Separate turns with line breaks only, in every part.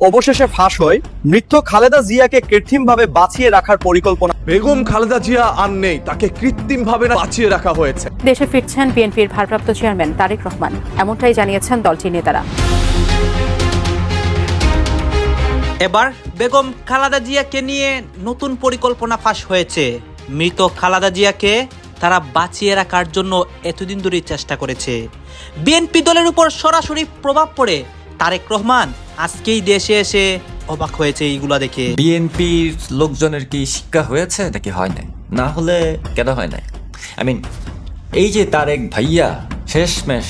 অবশেষে ফাঁস হয়। মৃত খালেদা জিয়াকে কৃত্রিমভাবে বাঁচিয়ে রাখার পরিকল্পনা।
বেগম খালেদা জিয়া আর নেই তাকে কৃত্রিমভাবে বাঁচিয়ে রাখা হয়েছে।
দেশে ফিরছেন বিএনপির ভারপ্রাপ্ত চেয়ারম্যান তারেক রহমান। এমনটাই জানিয়েছেন দলটির নেতারা।
এবার বেগম খালাদা জিয়াকে নিয়ে নতুন পরিকল্পনা ফাঁস হয়েছে। মৃত খালাদা জিয়াকে তারা বাঁচিয়ে রাখার জন্য এতদিন ধরেই চেষ্টা করেছে। বিএনপি দলের উপর সরাসরি প্রভাব পড়ে তারেক রহমান আজকেই দেশে এসে অবাক হয়েছে এইগুলা দেখে।
বিএনপির লোকজনের কি শিক্ষা হয়েছে নাকি হয় নাই? না হলে কেন হয় নাই? আই মিন এই যে তারেক ভাইয়া শেষমেশ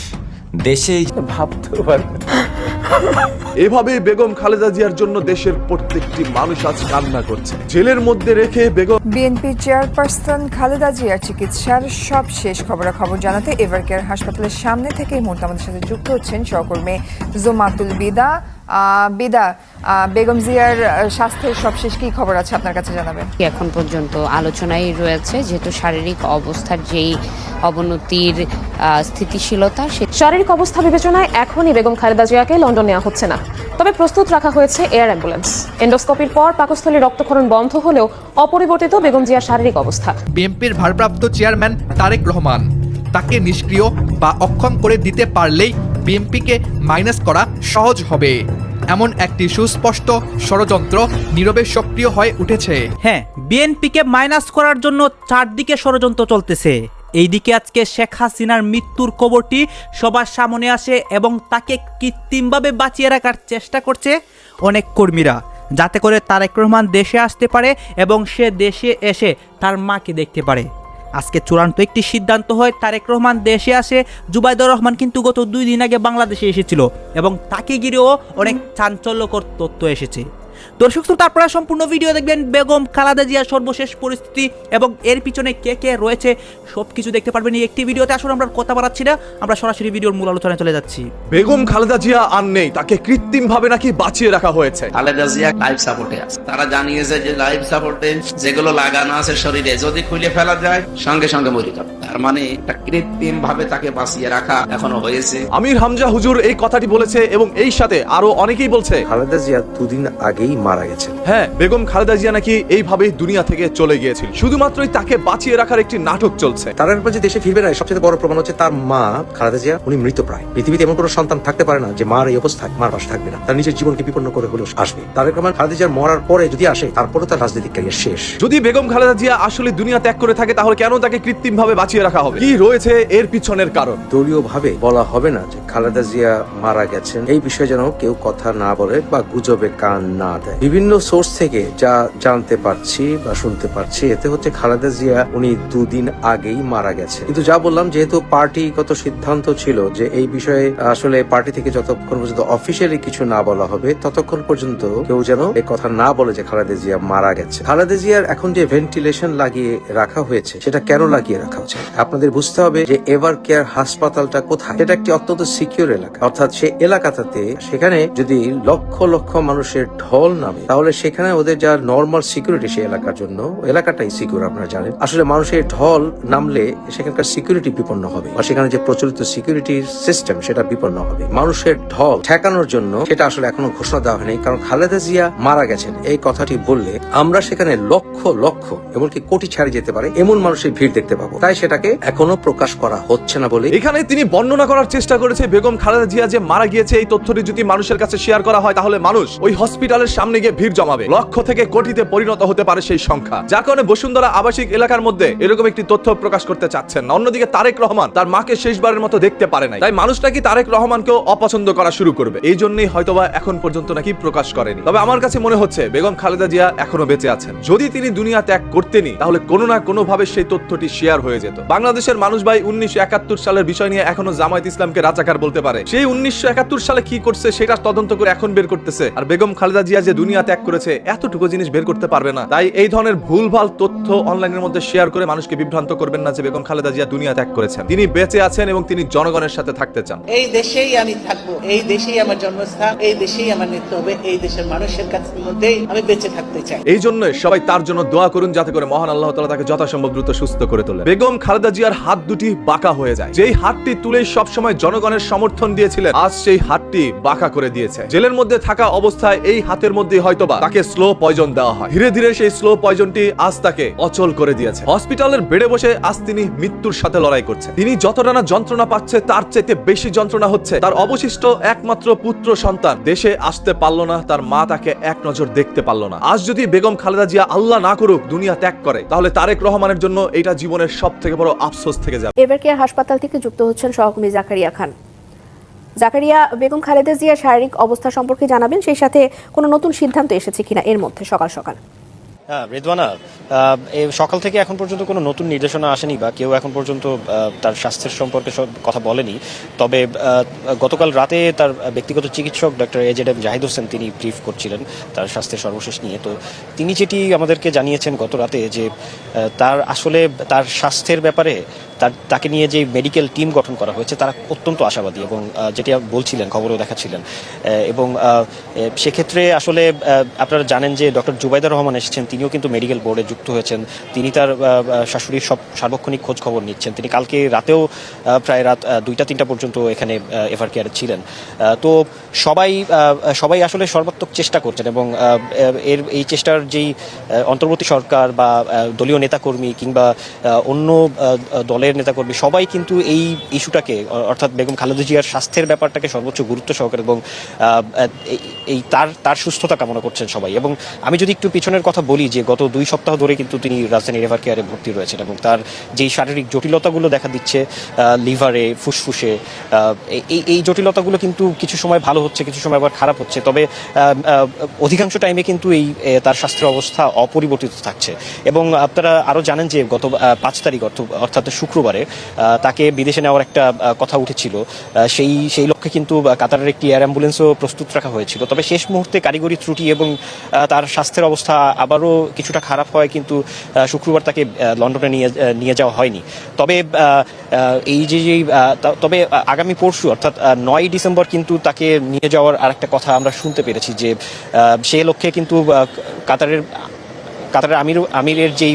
দেশে
এভাবে বেগম খালেদা জিয়ার জন্য দেশের প্রত্যেকটি মানুষ আজ কান্না করছে। জেলের মধ্যে রেখে বেগম
বিএনপি চেয়ারপারসন খালেদা জিয়ার চিকিৎসার সব শেষ খবরাখবর জানাতে এভার কেয়ার হাসপাতালের সামনে থেকে এই মুহূর্তে আমাদের সাথে যুক্ত হচ্ছেন সহকর্মী জোমাতুল বিদা। বিদা আহ, বেগম জিয়ার স্বাস্থ্যের সবশেষ কি খবর আছে আপনার কাছে জানাবেন?
কি এখন পর্যন্ত আলোচনায় রয়েছে যেহেতু শারীরিক অবস্থার যেই অবনতির স্থিতিশীলতা সে
শারীরিক অবস্থা বিবেচনায় এখনই বেগম খালেদা জিয়াকে লন্ডন নেওয়া হচ্ছে না। তবে প্রস্তুত রাখা হয়েছে এয়ার অ্যাম্বুলেন্স। এন্ডোস্কোপির পর পাকস্থলী রক্তক্ষরণ বন্ধ হলেও অপরিবর্তিত বেগম জিয়ার শারীরিক অবস্থা।
বিএনপির ভারপ্রাপ্ত চেয়ারম্যান তারেক রহমান তাকে নিষ্ক্রিয় বা অক্ষম করে দিতে পারলেই বিএনপিকে মাইনাস করা সহজ হবে। এমন একটি সুস্পষ্ট ষড়যন্ত্র নীরবে সক্রিয় হয়ে উঠেছে।
হ্যাঁ বিএনপিকে মাইনাস করার জন্য চারদিকে ষড়যন্ত্র চলতেছে। এইদিকে আজকে শেখ হাসিনার মৃত্যুর খবরটি সবার সামনে আসে এবং তাকে কৃত্রিমভাবে বাঁচিয়ে রাখার চেষ্টা করছে অনেক কর্মীরা। যাতে করে তারেক রহমান দেশে আসতে পারে এবং সে দেশে এসে তার মাকে দেখতে পারে। আজকে চূড়ান্ত একটি সিদ্ধান্ত হয়, তারেক রহমান দেশে আসে। জুবাইদুর রহমান কিন্তু গত দুই দিন আগে বাংলাদেশে এসেছিল এবং তাকে ঘিরেও অনেক চাঞ্চল্যকর তথ্য এসেছে। দর্শক শ্রোতা আপনারা সম্পূর্ণ ভিডিও দেখবেন বেগম খালাদা জিয়ার সর্বশেষ পরিস্থিতি এবং এর পিছনে কে কে রয়েছে সব কিছু দেখতে পারবেন এই একটি ভিডিওতে আসলে আমরা কথা বাড়াচ্ছি না আমরা সরাসরি ভিডিওর মূল আলোচনায় চলে যাচ্ছি।
বেগম খালেদা জিয়া আর নেই তাকে কৃত্রিমভাবে নাকি বাঁচিয়ে রাখা হয়েছে।
খালেদা জিয়া লাইফ সাপোর্টে আছে। তারা জানিয়েছে যে লাইফ সাপোর্টে যেগুলো লাগানো আছে শরীরে যদি খুলে ফেলা যায় সঙ্গে সঙ্গে মরে যাবে। তার মানে একটা কৃত্রিম ভাবে তাকে বাঁচিয়ে রাখা এখনও হয়েছে।
আমির হামজা হুজুর এই কথাটি বলেছে এবং এই সাথে আরও অনেকেই বলছে।
খালেদা জিয়া দুদিন আগেই মারা গেছেন।
হ্যাঁ বেগম খালেদা জিয়া নাকি এইভাবেই দুনিয়া থেকে চলে গিয়েছিল। শুধুমাত্রই তাকে বাঁচিয়ে রাখার একটি নাটক চলছে।
তার একবার যে দেশে ফিরবে না সবচেয়ে বড় প্রমাণ হচ্ছে তার মা খালেদা জিয়া উনি মৃত প্রায়। পৃথিবীতে এমন কোনো সন্তান থাকতে পারে না যে মার এই অবস্থায় মার পাশে থাকবে না। তার নিজের জীবনকে বিপন্ন করে হলেও আসবে। তারেক রহমান খালেদা জিয়ার মরার পরে যদি আসে তারপরে তার রাজনৈতিক ক্যারিয়ার শেষ।
যদি বেগম খালেদা জিয়া আসলে দুনিয়া ত্যাগ করে থাকে তাহলে কেন তাকে কৃত্রিম ভাবে বাঁচিয়ে রাখা হবে? কি রয়েছে এর পিছনের কারণ?
দলীয় ভাবে বলা হবে না যে খালেদা জিয়া মারা গেছেন। এই বিষয়ে যেন কেউ কথা না বলে বা গুজবে কান না দেয় বিভিন্ন সোর্স থেকে যা জানতে পারছি বা শুনতে পারছি, এতে হচ্ছে খালেদা জিয়া উনি দুদিন আগেই মারা গেছে। কিন্তু যা বললাম, যেহেতু পার্টি পার্টিগত সিদ্ধান্ত ছিল যে এই বিষয়ে আসলে পার্টি থেকে যতক্ষণ পর্যন্ত অফিসিয়ালি কিছু না বলা হবে, ততক্ষণ পর্যন্ত কেউ যেন এই কথা না বলে যে খালেদা জিয়া মারা গেছে। খালেদা জিয়ার এখন যে ভেন্টিলেশন লাগিয়ে রাখা হয়েছে, সেটা কেন লাগিয়ে রাখা হচ্ছে? আপনাদের বুঝতে হবে যে এভার কেয়ার হাসপাতালটা কোথায়? এটা একটি অত্যন্ত সিকিউর এলাকা। অর্থাৎ সে এলাকাটাতে, সেখানে যদি লক্ষ লক্ষ মানুষের ঢল নামে তাহলে সেখানে ওদের যা নর্মাল সিকিউরিটি সেই এলাকার জন্য, এলাকাটাই সিকিউর আপনারা জানেন। আসলে মানুষের ঢল নামলে সেখানকার সিকিউরিটি বিপন্ন হবে বা সেখানে যে প্রচলিত সিকিউরিটি সিস্টেম সেটা বিপন্ন হবে। মানুষের ঢল ঠেকানোর জন্য সেটা আসলে এখনও ঘোষণা দেওয়া হয়নি, কারণ খালেদা জিয়া মারা গেছেন। এই কথাটি বললে আমরা সেখানে লক্ষ লক্ষ, এমনকি কোটি ছাড়ি যেতে পারে, এমন মানুষের ভিড় দেখতে পাবো। তাই সেটাকে এখনও প্রকাশ করা হচ্ছে না বলে
এখানে তিনি বর্ণনা করার চেষ্টা করেছে, বেগম খালেদা জিয়া যে মারা গিয়েছে, এই তথ্যটি যদি মানুষের কাছে শেয়ার করা হয়, তাহলে মানুষ ওই হসপিটালের সামনে গিয়ে ভিড় জমাবে। লক্ষ থেকে কোটিতে পরিণত হতে পারে সেই সংখ্যা। যার কারণে বসুন্ধরা আবাসিক এলাকার মধ্যে এরকম একটি তথ্য প্রকাশ করতে চাচ্ছেন না। অন্যদিকে তারেক রহমান তার মাকে শেষবারের মতো দেখতে পারে নাই। তাই মানুষ নাকি তারেক রহমানকেও অপছন্দ করা শুরু করবে? এই জন্যই হয়তোবা এখন পর্যন্ত নাকি প্রকাশ করেনি। তবে আমার কাছে মনে হচ্ছে, বেগম খালেদা জিয়া এখনও বেঁচে আছেন। যদি তিনি দুনিয়া ত্যাগ করতেনি তাহলে কোনো না কোনো ভাবে সেই তথ্যটি শেয়ার হয়ে যেত। বাংলাদেশের মানুষ ভাই উনিশশো একাত্তর সালের বিষয় নিয়ে এখনও জামায়াত ইসলামকে রাজাকার বলতে পারে। সেই উনিশশো একাত্তর সালে কি করছে সেটা তদন্ত করে এখন বের করতেছে। আর বেগম খালেদা জিয়া যে দুনিয়া ত্যাগ করেছে এতটুকু জিনিস বের করতে পারবে না। তাই এই ধরনের ভুলভাল তথ্য অনলাইনের মধ্যে শেয়ার করে মানুষকে বিভ্রান্ত করবেন না যে বেগম খালেদা জিয়া দুনিয়া ত্যাগ করেছেন। তিনি বেঁচে আছেন এবং তিনি জনগণের সাথে থাকতে চান।
এই দেশেই আমি থাকব এই দেশেই আমার জন্মস্থান এই দেশেই আমার মৃত্যু হবে এই দেশের মানুষের কাছে মধ্যেই আমি বেঁচে থাকতে চাই।
এই জন্য সবাই তার জন্য দোয়া করুন যাতে করে মহান আল্লাহ তালা তাকে যথাসম্ভব দ্রুত সুস্থ করে তোলে। বেগম খালেদা খালেদা জিয়ার হাত দুটি বাঁকা হয়ে যায়। যেই হাতটি তুলেই সবসময় জনগণের সমর্থন দিয়েছিলেন আজ সেই হাতটি বাঁকা করে দিয়েছে। জেলের মধ্যে থাকা অবস্থায় এই হাতের মধ্যে হয়তোবা তাকে স্লো পয়জন দেওয়া হয়। ধীরে ধীরে সেই স্লো পয়জনটি আজ তাকে অচল করে দিয়েছে। হসপিটালের বেডে বসে আজ তিনি মৃত্যুর সাথে লড়াই করছে তিনি যতটা না যন্ত্রণা পাচ্ছে, তার চাইতে বেশি যন্ত্রণা হচ্ছে তার অবশিষ্ট একমাত্র পুত্র সন্তান। দেশে আসতে পারল না, তার মা তাকে এক নজর দেখতে পারল না। আজ যদি বেগম খালেদা জিয়া আল্লাহ না করুক, দুনিয়া ত্যাগ করে, তাহলে তারেক রহমানের জন্য এটা জীবনের সব থেকে বড় আফসোস থেকে যাবে।
এবার কেয়ার হাসপাতাল থেকে যুক্ত হচ্ছেন সহকর্মী জাকারিয়া খান? জাকারিয়া বেগম খালেদা জিয়া শারীরিক অবস্থা সম্পর্কে জানাবেন। সেই সাথে কোনো নতুন সিদ্ধান্ত এসেছে কিনা এর মধ্যে সকাল সকাল।
হ্যাঁ রেদওয়ানা সকাল থেকে এখন পর্যন্ত কোনো নতুন নির্দেশনা আসেনি বা কেউ এখন পর্যন্ত তার স্বাস্থ্যের সম্পর্কে সব কথা বলেনি। তবে গতকাল রাতে তার ব্যক্তিগত চিকিৎসক doctor A Z M Zahid Hossain তিনি ব্রিফ করছিলেন তার স্বাস্থ্যের সর্বশেষ নিয়ে। তো তিনি যেটি আমাদেরকে জানিয়েছেন গত রাতে যে তার আসলে তার স্বাস্থ্যের ব্যাপারে তার, তাকে নিয়ে যে মেডিকেল টিম গঠন করা হয়েছে তারা অত্যন্ত আশাবাদী এবং যেটি বলছিলেন, খবরও দেখাচ্ছিলেন। এবং সেক্ষেত্রে আসলে আপনারা জানেন যে ডক্টর জুবাইদা রহমান এসেছেন। তিনিও কিন্তু মেডিকেল বোর্ডে যুক্ত হয়েছেন। তিনি তার শাশুড়ির সব সার্বক্ষণিক খোঁজ খবর নিচ্ছেন। তিনি কালকে রাতেও প্রায় রাত দুইটা, তিনটা পর্যন্ত এখানে এভার কেয়ারে ছিলেন। তো সবাই সবাই আসলে সর্বাত্মক চেষ্টা করছেন এবং এর, এই চেষ্টার যেই অন্তর্বর্তী সরকার বা দলীয় নেতাকর্মী কিংবা অন্য দলের নেতাকর্মী, সবাই কিন্তু এই ইস্যুটাকে, অর্থাৎ বেগম খালেদা জিয়ার স্বাস্থ্যের ব্যাপারটাকে সর্বোচ্চ গুরুত্ব সহকারে এবং এই তার তার সুস্থতা কামনা করছেন সবাই। এবং আমি যদি একটু পিছনের কথা বলি যে গত দুই সপ্তাহ ধরে কিন্তু তিনি রাজধানী রেভার কেয়ারে ভর্তি রয়েছেন এবং তার যেই শারীরিক জটিলতাগুলো দেখা দিচ্ছে লিভারে, ফুসফুসে এই এই জটিলতাগুলো কিন্তু কিছু সময় ভালো হচ্ছে, কিছু সময় আবার খারাপ হচ্ছে। তবে অধিকাংশ টাইমে কিন্তু এই তার স্বাস্থ্যের অবস্থা অপরিবর্তিত থাকছে। এবং আপনারা আরও জানেন যে গত পাঁচ তারিখ অর্থ- অর্থাৎ শুক্রবারে তাকে বিদেশে নেওয়ার একটা কথা উঠেছিল। সেই সেই লক্ষ্যে কিন্তু কাতারের একটি এয়ার অ্যাম্বুলেন্সও প্রস্তুত রাখা হয়েছিল। তবে শেষ মুহূর্তে কারিগরি ত্রুটি এবং তার স্বাস্থ্যের অবস্থা আবারও কিছুটা খারাপ হয়, কিন্তু শুক্রবার তাকে লন্ডনে নিয়ে নিয়ে যাওয়া হয়নি। তবে এই যে যে তবে আগামী পরশু, অর্থাৎ নয় ডিসেম্বর কিন্তু তাকে নিয়ে যাওয়ার আরেকটা কথা আমরা শুনতে পেরেছি যে সে লক্ষ্যে কিন্তু কাতারের কাতারের আমির আমিরের যেই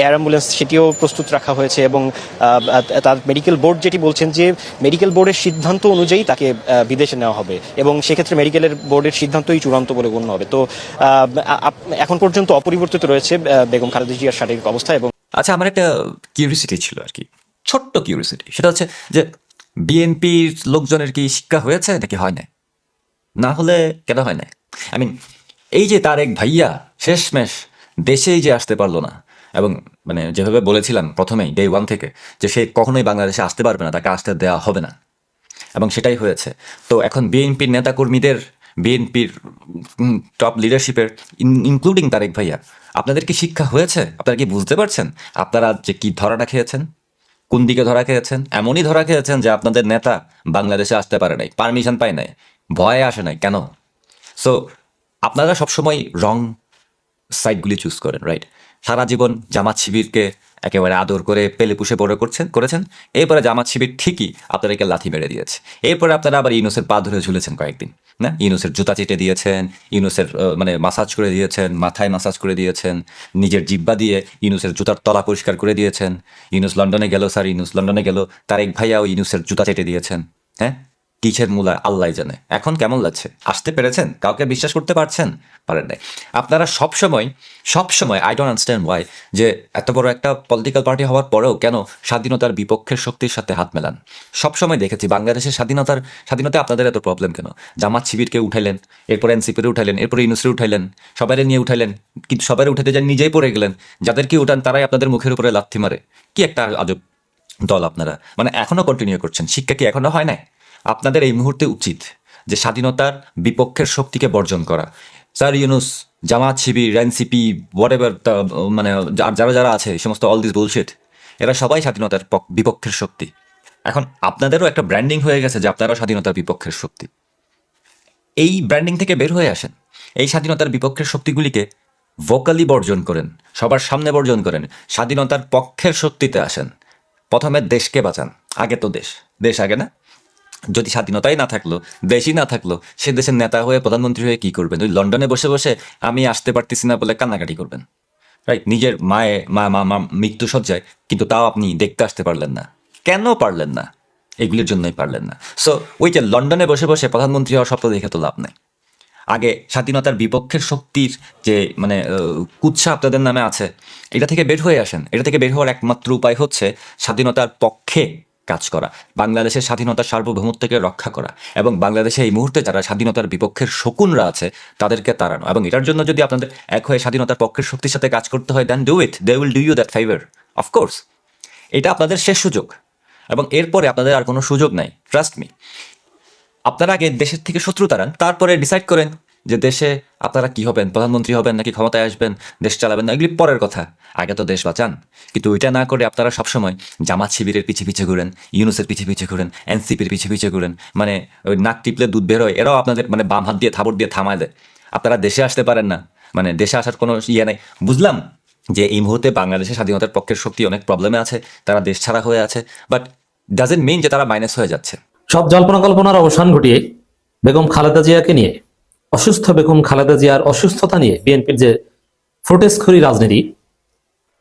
এয়ার অ্যাম্বুলেন্স, সেটিও প্রস্তুত রাখা হয়েছে এবং তার মেডিকেল বোর্ড যেটি বলছেন যে মেডিকেল বোর্ডের সিদ্ধান্ত অনুযায়ী তাকে বিদেশে নেওয়া হবে এবং সেক্ষেত্রে মেডিকেলের বোর্ডের সিদ্ধান্তই চূড়ান্ত বলে গণ্য হবে। তো এখন পর্যন্ত অপরিবর্তিত রয়েছে বেগম খালেদা জিয়ার শারীরিক অবস্থা এবং
আচ্ছা আমার একটা কিউরিসিটি ছিল আর কি। ছোট্ট কিউরিসিটি সেটা হচ্ছে যে বিএনপির লোকজনের কি শিক্ষা হয়েছে নাকি হয় নাই? না হলে কেন হয় না আই মিন এই যে তার এক ভাইয়া, শেষমেশ দেশেই যে আসতে পারল না, এবং মানে যেভাবে বলেছিলাম প্রথমেই ডে ওয়ান থেকে, যে সে কখনোই বাংলাদেশে আসতে পারবে না, তাকে আসতে দেওয়া হবে না। এবং সেটাই হয়েছে। তো এখন বিএনপির নেতাকর্মীদের বিএনপির টপ লিডারশিপের ইনক্লুডিং তারেক ভাইয়া, আপনাদের কি শিক্ষা হয়েছে? আপনারা কি বুঝতে পারছেন? আপনারা যে কি ধরাটা খেয়েছেন? কোন দিকে ধরা খেয়েছেন? এমনই ধরা খেয়েছেন যে আপনাদের নেতা বাংলাদেশে আসতে পারে নাই পারমিশন পায় নাই, ভয়ে আসে নাই, কেন? সো আপনারা সবসময় রং সাইডগুলি চুজ করেন রাইট সারা জীবন জামাত শিবিরকে একেবারে আদর করে পেলে পুষে বড় করছেন, করেছেন। এরপরে জামাত শিবির ঠিকই আপনাদেরকে লাথি মেরে দিয়েছে। এরপরে আপনারা আবার ইউনুসের পা ধরে ঝুলেছেন কয়েকদিন, না? ইউনুসের জুতা চেটে দিয়েছেন, ইউনুসের মানে মাসাজ করে দিয়েছেন, মাথায় মাসাজ করে দিয়েছেন, নিজের জিব্বা দিয়ে ইউনুসের জুতার তলা পরিষ্কার করে দিয়েছেন। ইউনুস লন্ডনে গেল, স্যার, ইউনুস লন্ডনে গেল। তার এক ভাইয়াও ইউনুসের জুতা চেটে দিয়েছেন হ্যাঁ? কিসের মূলা আল্লাহ জানে। এখন কেমন লাগছে? আসতে পেরেছেন? কাউকে বিশ্বাস করতে পারছেন? পারেন নাই। আপনারা সবসময় সবসময় আই ডোন্ট আন্ডারস্ট্যান্ড ওয়াই যে এত বড় একটা পলিটিক্যাল পার্টি হওয়ার পরেও কেন স্বাধীনতার বিপক্ষের শক্তির সাথে হাত মেলান? সবসময় দেখেছি, বাংলাদেশের স্বাধীনতার স্বাধীনতা আপনাদের এত প্রবলেম কেন? জামাত শিবিরকে উঠাইলেন, এরপর এনসিপিরে উঠাইলেন, এরপর ইউনুসরে উঠাইলেন সবাই নিয়ে উঠাইলেন, কিন্তু সবাই উঠাতে যান, নিজেই পড়ে গেলেন। যাদেরকে উঠান, তারাই আপনাদের মুখের উপরে লাথি মারে। কি একটা আজব দল আপনারা। মানে এখনও কন্টিনিউ করছেন। শিক্ষা কি এখনও হয় নাই? আপনাদের এই মুহূর্তে উচিত যে স্বাধীনতার বিপক্ষের শক্তিকে বর্জন করা। Sir Yunus, Jamaat, Shibir, NCP whatever মানে যারা যারা আছে সমস্ত অল দিস বুলশিট এরা সবাই স্বাধীনতার পক- বিপক্ষের শক্তি। এখন আপনাদেরও একটা ব্র্যান্ডিং হয়ে গেছে যে আপনারাও স্বাধীনতার বিপক্ষের শক্তি। এই ব্র্যান্ডিং থেকে বের হয়ে আসেন। এই স্বাধীনতার বিপক্ষের শক্তিগুলিকে ভোকালি বর্জন করেন, সবার সামনে বর্জন করেন, স্বাধীনতার পক্ষের শক্তিতে আসেন। প্রথমে দেশকে বাঁচান, আগে তো দেশ। দেশ আগে না? যদি স্বাধীনতাই না থাকল, দেশই না থাকল, সে দেশের নেতা হয়ে প্রধানমন্ত্রী হয়ে কি করবেন? ওই লন্ডনে বসে বসে আমি আসতে পারতেছি না বলে কান্নাকাটি করবেন। রাইট নিজের মায়ে, মা মা মা মৃত্যু সজ্জায়, কিন্তু তাও আপনি দেখতে আসতে পারলেন না। কেন পারলেন না? এগুলির জন্যই পারলেন না। সো ওই যে লন্ডনে বসে বসে প্রধানমন্ত্রী হওয়ার স্বপ্ন দেখে তো লাভ নেই। আগে স্বাধীনতার বিপক্ষের শক্তির যে মানে কুৎসা আপনাদের নামে আছে, এটা থেকে বের হয়ে আসেন। এটা থেকে বের হওয়ার একমাত্র উপায় হচ্ছে স্বাধীনতার পক্ষে কাজ করা, বাংলাদেশের স্বাধীনতার সার্বভৌমত্বকে রক্ষা করা এবং বাংলাদেশে এই মুহূর্তে যারা স্বাধীনতার বিপক্ষের শকুনরা আছে, তাদেরকে তাড়ানো এবং এটার জন্য যদি আপনাদের এক হয়ে স্বাধীনতার পক্ষের শক্তির সাথে কাজ করতে হয় then do it they will do you that favour of course এটা আপনাদের শেষ সুযোগ এবং এরপরে আপনাদের আর কোনো সুযোগ নাই ট্রাস্ট মি আপনারা আগে দেশের থেকে শত্রু তাড়ান, তারপরে ডিসাইড করেন যে দেশে আপনারা কি হবেন, প্রধানমন্ত্রী হবেন নাকি ক্ষমতায় আসবেন, দেশ চালাবেন না, এগুলি পরের কথা। আগে তো দেশ বাঁচান। কিন্তু ওইটা না করে আপনারা সবসময় জামাত শিবিরের পিছে পিছে ঘুরেন, ইউনুসের পিছে পিছে ঘুরেন, এনসিপির পিছে পিছে ঘুরেন। মানে ওই নাক টিপলে দুধ বের হয়, এরাও আপনাদের মানে বাম হাত দিয়ে, থাবড় দিয়ে থামায় দেয়। আপনারা দেশে আসতে পারেন না। মানে দেশে আসার কোনো ইয়ে নেই। বুঝলাম যে এই মুহূর্তে বাংলাদেশের স্বাধীনতার পক্ষের শক্তি অনেক প্রবলেমে আছে, তারা দেশ ছাড়া হয়ে আছে বাট ডাজেন্ট মিন যে তারা মাইনাস হয়ে যাচ্ছে।
সব জল্পনা কল্পনার অবসান ঘটিয়ে বেগম খালেদা জিয়াকে নিয়ে অসুস্থ বেগম খালেদা জিয়ার অসুস্থতা নিয়ে বিএনপির যে ফ্রোটেসখড়ি রাজনীতি,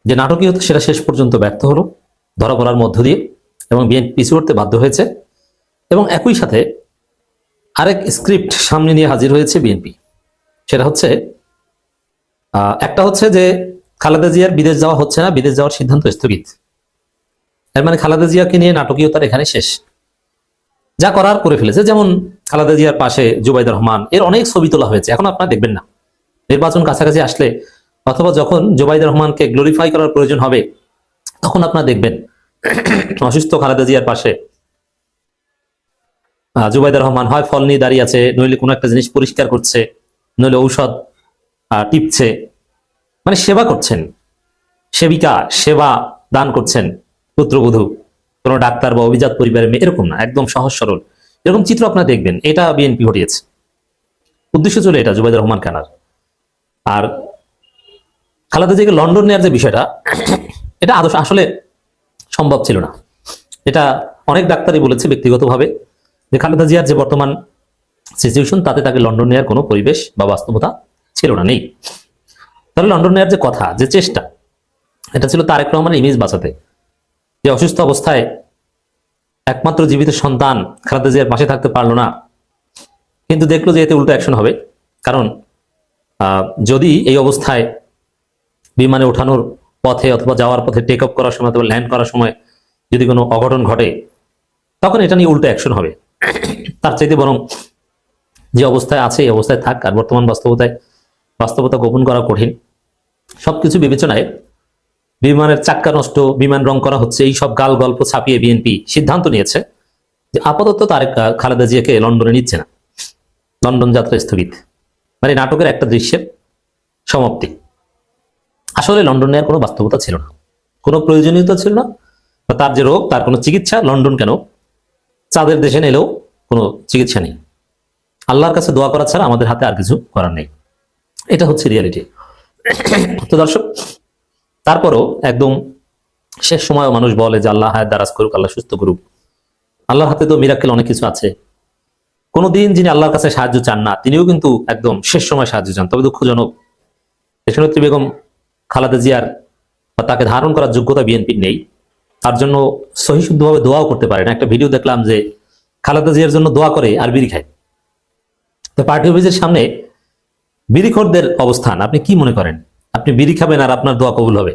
যে নাটকীয়তা সেটা শেষ পর্যন্ত ব্যর্থ হলো, ধরা পড়ার মধ্য দিয়ে, এবং বিএনপি পিছু করতে বাধ্য হয়েছে, এবং একই সাথে আরেক স্ক্রিপ্ট সামনে নিয়ে হাজির হয়েছে বিএনপি। সেটা হচ্ছে একটা হচ্ছে যে খালেদা জিয়ার বিদেশ যাওয়া হচ্ছে না, বিদেশ যাওয়ার সিদ্ধান্ত স্থগিত। এর মানে খালেদা জিয়াকে নিয়ে নাটকীয়তার এখানে শেষ। যা করার করে ফেলেছে, যেমন খালেদা জিয়ার পাশে জুবাইদ রহমান, এর অনেক ছবি তোলা হয়েছে, এখন আপনারা দেখবেন না। নির্বাচন কাছাকাছি আসলে, অথবা যখন জুবাইদ রহমানকে গ্লোরিফাই করার প্রয়োজন হবে, তখন আপনারা দেখবেন, অসুস্থ খালেদা জিয়ার পাশে জুবাইদ রহমান হয়, ফল নিয়ে দাঁড়িয়ে আছে, নইলে কোনো একটা জিনিস পরিষ্কার করছে, নইলে ঔষধ টিপছে মানে সেবা করছেন, সেবিকা, সেবা দান করছেন, পুত্রবধূ, কোনো ডাক্তার বা অভিজাত পরিবারের মেয়ে, এরকম না, একদম সহজ সরল। এরকম চিত্র আপনারা দেখবেন, এটা বিএনপি ঘটিয়েছে। উদ্দেশ্য ছিল এটা, জুবাইদুর রহমান খানার। আর খালেদা জিয়াকে লন্ডন নেওয়ার যে বিষয়টা, এটা আদর্শ, আসলে সম্ভব ছিল না। এটা অনেক ডাক্তারই বলেছে ব্যক্তিগতভাবে যে খালেদা জিয়ার যে বর্তমান সিচুয়েশন তাতে তাকে লন্ডন নেওয়ার কোনো পরিবেশ বা বাস্তবতা ছিল না, নেই। তাহলে লন্ডন নেওয়ার যে কথা, যে চেষ্টা, এটা ছিল তারেক রহমানের ইমেজ বাঁচাতে। যে অসুস্থ অবস্থায় একমাত্র জীবিত সন্তান খালেদা জিয়ার পাশে থাকতে পারল না। কিন্তু দেখল যে এতে উল্টো অ্যাকশন হবে। কারণ যদি এই অবস্থায় বিমানে ওঠানোর পথে অথবা যাওয়ার পথে টেক অফ করার সময় অথবা ল্যান্ড করার সময় যদি কোনো অঘটন ঘটে, তখন এটা নিয়ে উল্টো অ্যাকশন হবে। তার চাইতে বরং যে অবস্থায় আছে, এই অবস্থায় থাক আর বর্তমান বাস্তবতায় বাস্তবতা গোপন করা কঠিন। সবকিছু বিবেচনায় বিমানের চাক্কা নষ্ট, বিমান রং করা হচ্ছে এই সব গাল গল্প ছাপিয়ে বিএনপি সিদ্ধান্ত নিয়েছে যে আপাতত তারেক খালেদা জিয়াকে লন্ডনে নিচ্ছে না। লন্ডন যাত্রা স্থগিত। মানে নাটকের একটা দৃশ্যের সমাপ্তি। আসলে লন্ডন নেওয়ার কোনো বাস্তবতা ছিল না। কোনো প্রয়োজনীয়তা ছিল না, বা তার যে রোগ, তার কোনো চিকিৎসা, লন্ডন কেন? চাঁদের দেশে নিলেও কোনো চিকিৎসা নেই। আল্লাহর কাছে দোয়া করা ছাড়া আমাদের হাতে আর কিছু করার নেই। এটা হচ্ছে রিয়ালিটি তো দর্শক তারপরও একদম শেষ সময় মানুষ বলে যে আল্লাহ হায়াত দারাজ করুক, আল্লাহ সুস্থ করুক। আল্লাহর হাতে তো মিরাক্কেল অনেক কিছু আছে। কোনোদিন যিনি আল্লাহর কাছে সাহায্য চান না, তিনিও কিন্তু একদম শেষ সময় সাহায্য চান। তবে দুঃখজনক, দেশনেত্রী বেগম খালাদা জিয়ার বা তাকে ধারণ করার যোগ্যতা বিএনপির নেই। তার জন্য সহিশুদ্ধভাবে দোয়াও করতে পারে না। একটা ভিডিও দেখলাম যে খালেদা জিয়ার জন্য দোয়া করে আর বিড়ি খায়। তো পার্টি অফিসের সামনে বিড়িখোরদের অবস্থান, আপনি কি মনে করেন? আপনি বিড়ি খাবেন আর আপনার দোয়া কবুল হবে।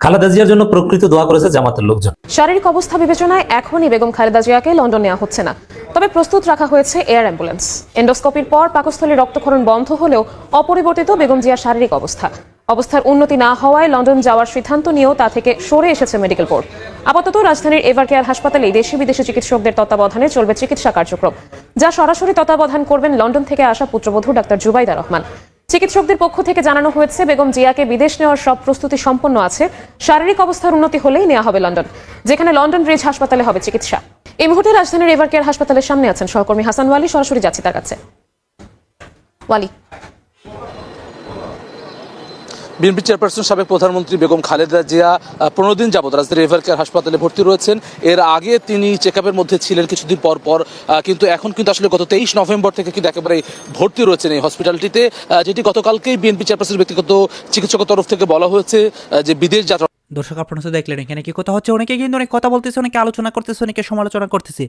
খালেদা জিয়ার জন্য প্রকৃত দোয়া করেছে জামাতের লোকজন।
শারীরিক অবস্থা বিবেচনায় এখনই বেগম খালেদা জিয়াকে লন্ডন নেওয়া হচ্ছে না। তবে প্রস্তুত রাখা হয়েছে এয়ার অ্যাম্বুলেন্স। এন্ডোস্কোপির পর পাকস্থলীর রক্তক্ষরণ বন্ধ হলেও অপরিবর্তিত বেগম জিয়ার শারীরিক অবস্থা। অবস্থার উন্নতি না হওয়ায় লন্ডন যাওয়ার সিদ্ধান্ত নিয়েও তা থেকে সরে এসেছে মেডিকেল বোর্ড। আপাতত রাজধানীর এভার কেয়ার হাসপাতালে দেশি বিদেশি চিকিৎসকদের তত্ত্বাবধানে চলবে চিকিৎসা কার্যক্রম, যা সরাসরি তত্ত্বাবধান করবেন লন্ডন থেকে আসা পুত্রবধূ ডাক্তার জুবাইদা রহমান। চিকিৎসকদের পক্ষ থেকে জানানো হয়েছে, বেগম জিয়াকে বিদেশ নেওয়ার সব প্রস্তুতি সম্পন্ন আছে। শারীরিক অবস্থার উন্নতি হলেই নেওয়া হবে লন্ডন। যেখানে লন্ডন ব্রিজ হাসপাতালে হবে চিকিৎসা। এই মুহূর্তে রাজধানীর এভার কেয়ার হাসপাতালের সামনে আছেন সহকর্মী হাসান ওয়ালি। সরাসরি যাচ্ছি তার কাছে। ওয়ালি।
বিএনপি চেয়ারপারসন সাবেক প্রধানমন্ত্রী বেগম খালেদা জিয়া পনেরো দিন যাবত রাজধানী রিভার কেয়ার হাসপাতালে ভর্তি রয়েছেন। এর আগে তিনি চেক মধ্যে ছিলেন কিছুদিন পর পর কিন্তু এখন কিন্তু আসলে গত তেইশ নভেম্বর থেকে কিন্তু একেবারে ভর্তি রয়েছেন এই হসপিটালটিতে যেটি গতকালকেই বিএনপি চেয়ারপারসনের ব্যক্তিগত চিকিৎসকের তরফ থেকে বলা হয়েছে যে বিদেশ যাত্রা
দর্শক, আপনারা তো দেখলেন এখানে কি কথা হচ্ছে। অনেকে কিন্তু অনেক কথা বলতেছে, অনেকে আলোচনা করতেছে, অনেকে সমালোচনা করতেছে।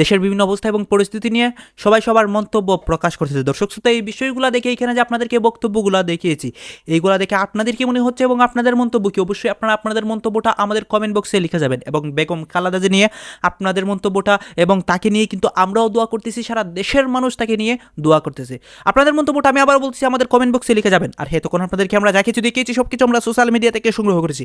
দেশের বিভিন্ন অবস্থা এবং পরিস্থিতি নিয়ে সবাই সবার মন্তব্য প্রকাশ করতেছে। দর্শক, শ্রোতা, এই বিষয়গুলো দেখে এখানে যে আপনাদেরকে বক্তব্যগুলো দেখিয়েছি, এইগুলা দেখে আপনাদের কি মনে হচ্ছে এবং আপনাদের মন্তব্য কি? অবশ্যই আপনারা আপনাদের মন্তব্যটা আমাদের কমেন্ট বক্সে লিখে যাবেন এবং বেগম খালাদাজে নিয়ে আপনাদের মন্তব্যটা এবং তাকে নিয়ে কিন্তু আমরাও দোয়া করতেছি, সারা দেশের মানুষ তাকে নিয়ে দোয়া করতেছে। আপনাদের মন্তব্যটা আমি আবার বলছি আমাদের কমেন্ট বক্সে লিখে যাবেন। আর হ্যাঁ তখন আপনাদেরকে আমরা যা কিছু দেখিয়েছি সব কিছু আমরা সোশ্যাল মিডিয়া থেকে সংগ্রহ করেছি।